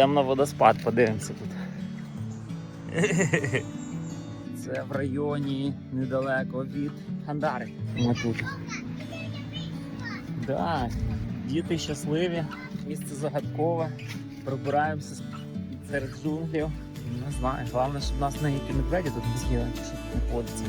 Йдемо на водоспад, подивимося тут. Це в районі недалеко від Хандари. Ми тут. Да, діти щасливі, місце загадкове. Пробираємося серед джунглів. Не знаю, головне, щоб нас на медведі тут не з'їли, щоб не ходиться.